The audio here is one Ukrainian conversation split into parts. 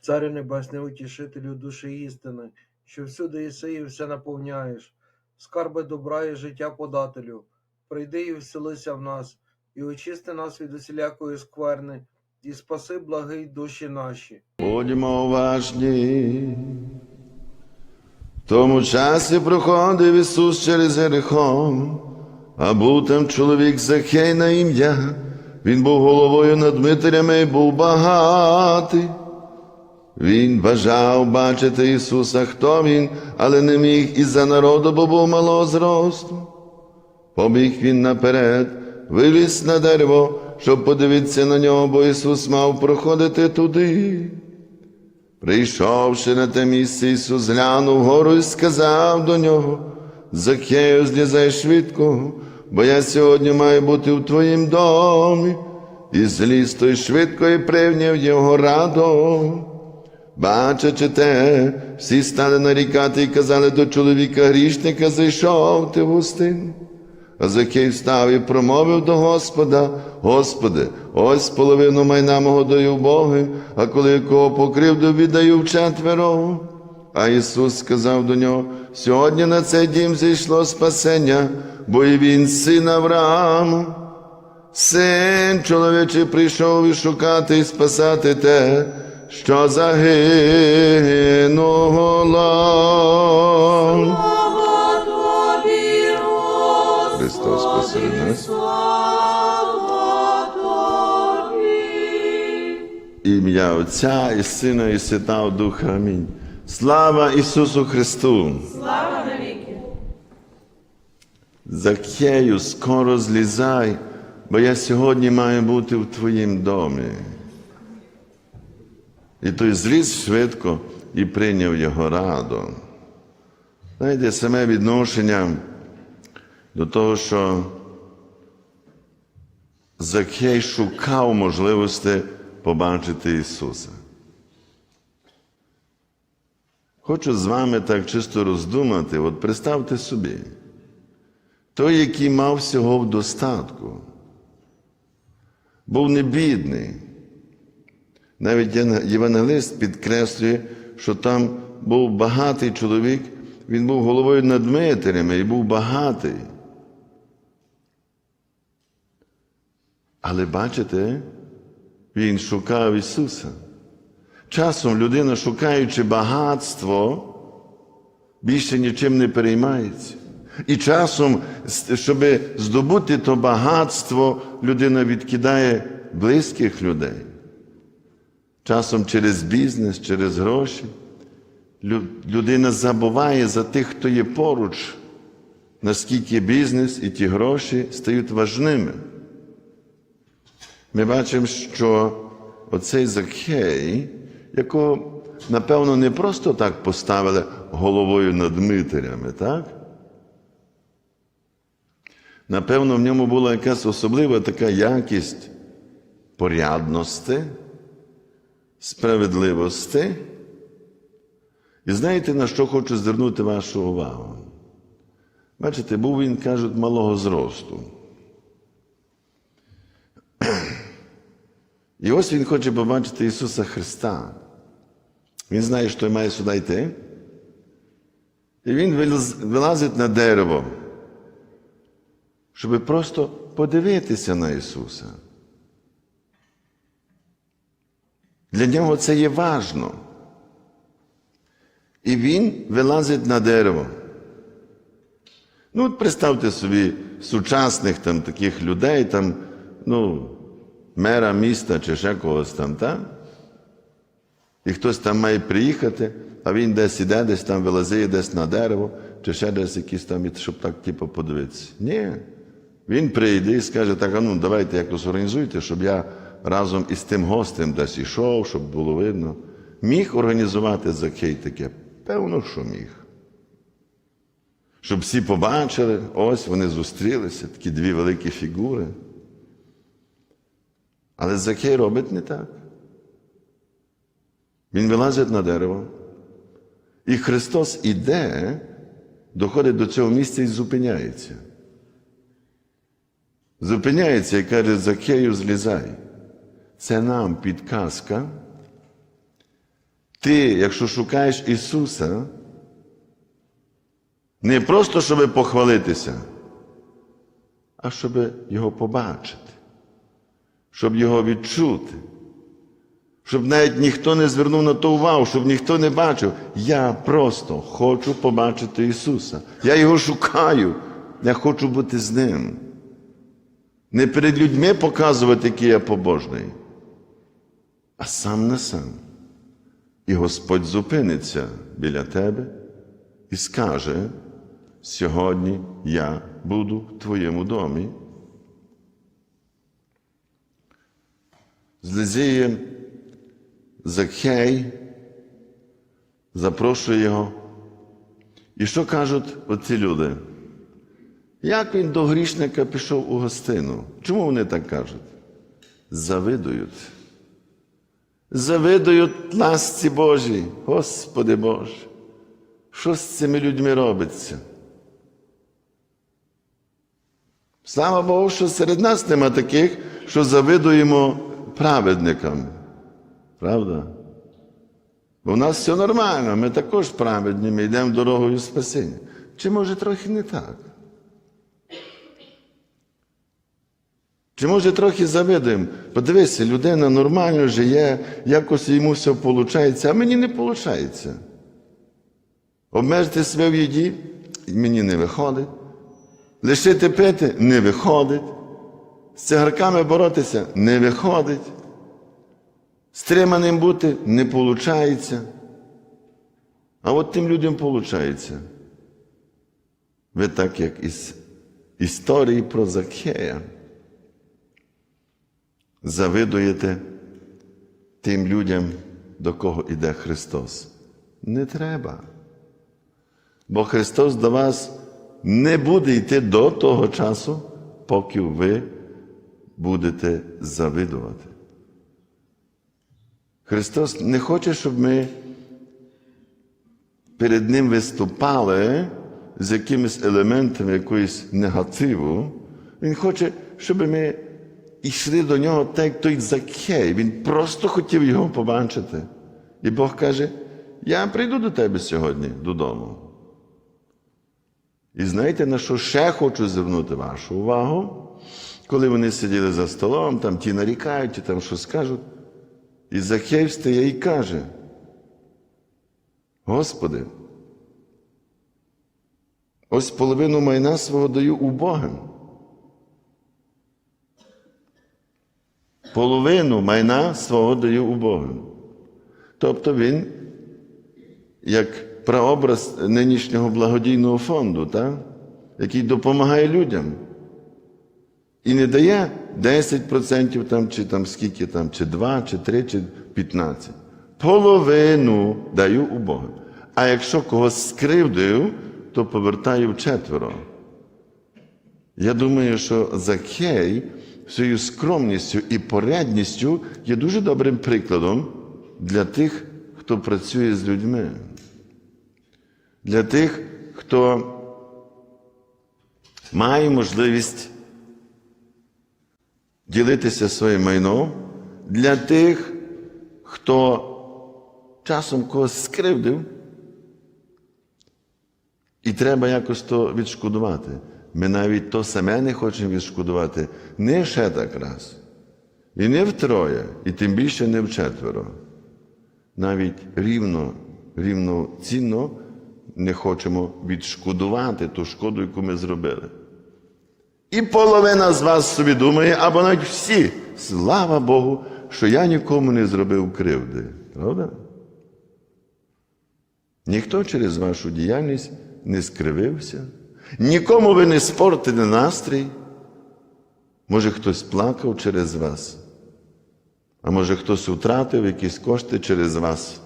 Царю Небесний, утішителю душі істини, що всюди єси і все наповняєш, скарби добра і життя подателю, прийди і вселися в нас, і очисти нас від усілякої скверни, і спаси благий душі наші. Будьмо уважні. В тому часі проходив Ісус через Ерихом, а був там чоловік Захей на ім'я. Він був головою над Дмитрями і був багатий. Він бажав бачити Ісуса, хто він, але не міг із-за народу, бо був малого зросту. Побіг він наперед, виліз на дерево, щоб подивитися на нього, бо Ісус мав проходити туди. Прийшовши на те місце, Ісус глянув вгору і сказав до нього, Закею, злізай швидко, бо я сьогодні маю бути в твоїм домі. І зліз той швидко і прийняв його радо. Бачачи те, всі стали нарікати і казали до чоловіка грішника, зайшов ти в гостину. А Закей встав і промовив до Господа, Господи, ось половину майна мого даю Богу, а коли кого покривду, віддаю вчетверо. А Ісус сказав до нього, сьогодні на цей дім зійшло спасення, бо і він син Авраама. Син чоловічий прийшов і шукати і спасати те, що загинуло. Слава тобі, Господи, Христос посеред нас. слава тобі. Ім'я Отця і Сина, і Святого Духа. Амінь. Слава Ісусу Христу! Слава навіки. Закею, скоро злізай, бо я сьогодні маю бути в твоїм домі. І той зліз швидко і прийняв його радо. Знаєте, саме відношення до того, що Закей шукав можливості побачити Ісуса. Хочу з вами так чисто роздумати, от представте собі, той, який мав всього в достатку, був не бідний. Навіть євангелист підкреслює, що там був багатий чоловік, він був головою над Дмитрями і був багатий. Але бачите, він шукав Ісуса. Часом людина, шукаючи багатство, більше нічим не переймається. І часом, щоб здобути то багатство, людина відкидає близьких людей. Часом через бізнес, через гроші. Людина забуває за тих, хто є поруч, наскільки бізнес і ті гроші стають важними. Ми бачимо, що оцей Закхей, якого, напевно, не просто так поставили головою над Дмитрями, так? Напевно, в ньому була якась особлива така якість порядності, справедливості. І знаєте, на що хочу звернути вашу увагу? Бачите, був він, кажуть, малого зросту. І ось він хоче побачити Ісуса Христа. Він знає, що має сюди йти. І він вилазить на дерево, щоб просто подивитися на Ісуса. Для нього це є важно. І він вилазить на дерево. Ну, от представте собі сучасних там таких людей, там, ну, мера міста чи ще когось там, так? І хтось там має приїхати, а він десь іде, десь там вилазить, десь на дерево, чи ще десь якісь там, щоб так типу подивитися. Ні. Він прийде і скаже, так, а ну давайте якось організуйте, щоб я разом із тим гостем десь йшов, щоб було видно. Міг організувати Закей таке? Певно, що міг. Щоб всі побачили, ось вони зустрілися, такі дві великі фігури. Але Закей робить не так. Він вилазить на дерево, і Христос іде, доходить до цього місця і зупиняється. Зупиняється і каже, Закею, злізай. Це нам підказка, Ти, якщо шукаєш Ісуса, не просто щоб похвалитися, а щоб Його побачити, щоб Його відчути, щоб навіть ніхто не звернув на то увагу, щоб ніхто не бачив. Я просто хочу побачити Ісуса. Я Його шукаю, я хочу бути з Ним. Не перед людьми показувати, який я побожний, а сам на сам. І Господь зупиниться біля тебе і скаже: сьогодні я буду в твоєму домі. З Лизієм Закхей запрошує його. І що кажуть оці люди? Як він до грішника пішов у гостину? Чому вони так кажуть? Завидують. Завидують ласці Божій, Господи Боже, що з цими людьми робиться? Слава Богу, що серед нас нема таких, що завидуємо праведникам. Правда? Бо в нас все нормально, ми також праведні, ми йдемо дорогою спасіння. Чи може трохи не так? Чи може трохи завидуємо? Подивися, людина нормально живе, якось йому все виходить, а мені не виходить. Обмежити себе в їді мені не виходить. Лишити пити не виходить. З цигарками боротися не виходить. Стриманим бути не виходить. А от тим людям виходить. Ви так, як із історії про Закхея завидуєте тим людям, до кого йде Христос. Не треба. Бо Христос до вас не буде йти до того часу, поки ви будете завидувати. Христос не хоче, щоб ми перед Ним виступали з якимись елементами якоїсь негативу. Він хоче, щоб ми йшли до нього так, як той Закхей. Він просто хотів його побачити. І Бог каже: Я прийду до тебе сьогодні додому. І знаєте, на що ще хочу звернути вашу увагу? Коли вони сиділи за столом, там ті нарікають, ті там щось кажуть. І Захей встає і каже: Господи, ось половину майна свого даю убогим. Половину майна свого даю убогим. Тобто він, як прообраз нинішнього благодійного фонду, так? який допомагає людям. І не дає 10% там, чи там скільки там, чи 2, чи 3, чи 15. Половину даю убогим. А якщо когось скривдив, то повертаю четверо. Я думаю, що Закхей своєю скромністю і порядністю є дуже добрим прикладом для тих, хто працює з людьми. Для тих, хто має можливість ділитися своїм майном, для тих, хто часом когось скривдив, і треба якось то відшкодувати. Ми навіть то саме не хочемо відшкодувати не ще так раз, і не втроє, і тим більше не вчетверо. Навіть рівно, рівноцінно не хочемо відшкодувати ту шкоду, яку ми зробили. І половина з вас собі думає, або навіть всі, слава Богу, що я нікому не зробив кривди. Правда? Ніхто через вашу діяльність не скривився, нікому ви не спортили настрій. Може, хтось плакав через вас, а може хтось втратив якісь кошти через вас.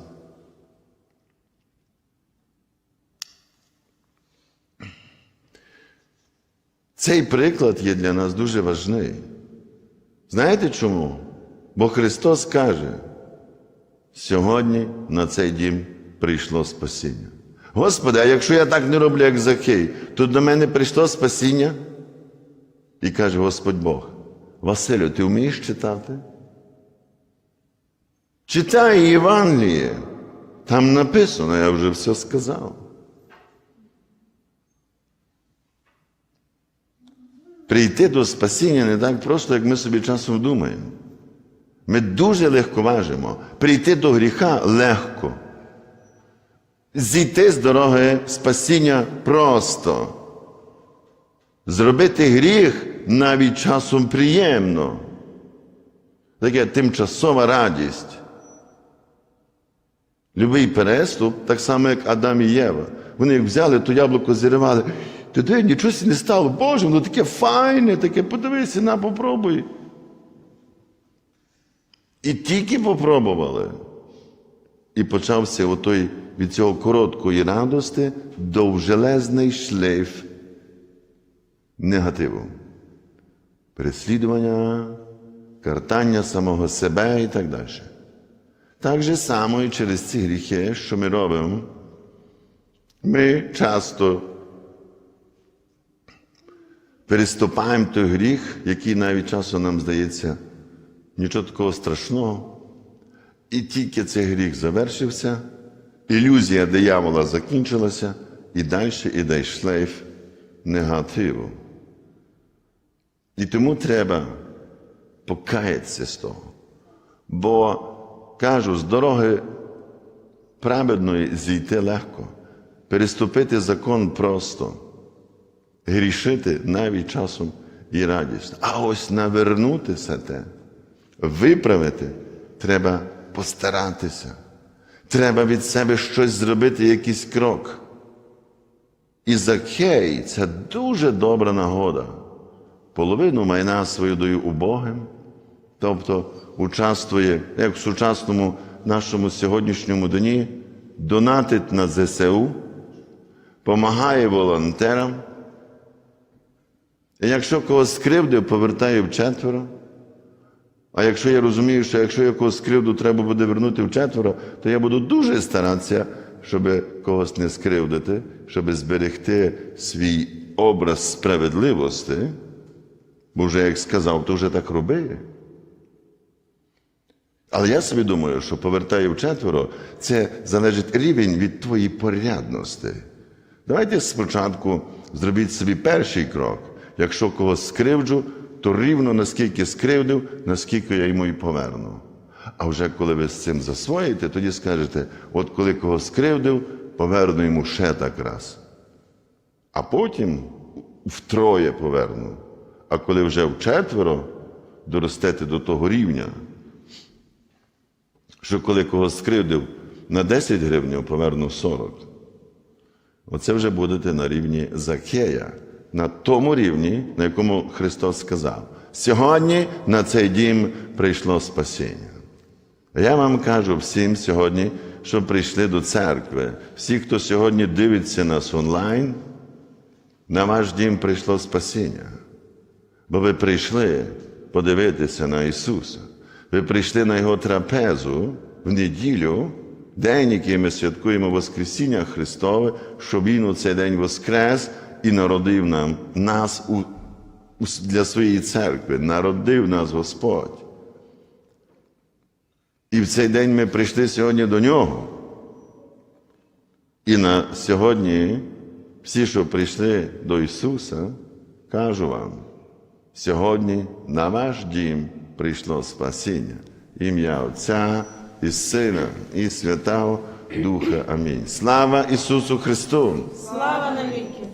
Цей приклад є для нас дуже важний. Знаєте чому? Бо Христос каже, сьогодні на цей дім прийшло спасіння. Господи, а якщо я так не роблю, як Захей, то до мене прийшло спасіння? І каже Господь Бог, Василю, ти вмієш читати? Читай Євангеліє. Там написано, я вже все сказав. Прийти до спасіння не так просто, як ми собі часом думаємо. Ми дуже легко важимо. Прийти до гріха легко. Зійти з дороги спасіння просто. Зробити гріх навіть часом приємно. Таке тимчасова радість. Любий переступ, так само, як Адам і Єва. Вони як взяли то яблуко зірвали. Туди нічого не стало. Боже, воно таке файне, таке, подивися, на, попробуй. І тільки попробували. І почався отой від цього короткої радости довжелезний шлейф негативу. Переслідування, картання самого себе і так далі. Так же само і через ці гріхи, що ми робимо, ми часто переступаємо той гріх, який навіть часом нам здається нічого такого страшного. І тільки цей гріх завершився, ілюзія диявола закінчилася, і далі іде шлейф негативу. І тому треба покаятися з того. Бо кажу, з дороги праведної зійти легко, переступити закон просто, грішити навіть часом і радісно. А ось навернутися те, виправити, треба постаратися. Треба від себе щось зробити, якийсь крок. І Закхей це дуже добра нагода. Половину майна свою даю убогим, тобто участвує, як в сучасному нашому сьогоднішньому дні, донатить на ЗСУ, допомагає волонтерам. І якщо когось скривдив, повертає вчетверо. А якщо я розумію, що якщо я когось скривду треба буде вернути вчетверо, то я буду дуже старатися, щоб когось не скривдити, щоб зберегти свій образ справедливості. Бо вже як сказав, то вже так роби. Але я собі думаю, що повертаю вчетверо, це залежить рівень від твоєї порядності. Давайте спочатку зробіть собі перший крок. Якщо когось скривджу, то рівно наскільки скривдив, наскільки я йому і поверну. А вже коли ви з цим засвоїте, тоді скажете: от коли когось скривдив, поверну йому ще так раз. А потім втроє поверну. А коли вже вчетверо доростете до того рівня, що коли когось скривдив на 10 гривень, поверну 40. Оце вже будете на рівні Закея, на тому рівні, на якому Христос сказав: сьогодні на цей дім прийшло спасіння. Я вам кажу всім сьогодні, що прийшли до церкви. Всі, хто сьогодні дивиться нас онлайн, на ваш дім прийшло спасіння. Бо ви прийшли подивитися на Ісуса. Ви прийшли на Його трапезу в неділю, день, який ми святкуємо Воскресіння Христове, що Він у цей день воскрес і народив нам нас у, для своєї церкви, народив нас Господь. І в цей день ми прийшли сьогодні до Нього. І на сьогодні всі, що прийшли до Ісуса, кажу вам, сьогодні на ваш дім прийшло спасіння. Ім'я Отця і Сина, і Святого Духа. Амінь. Слава Ісусу Христу! Слава навіки.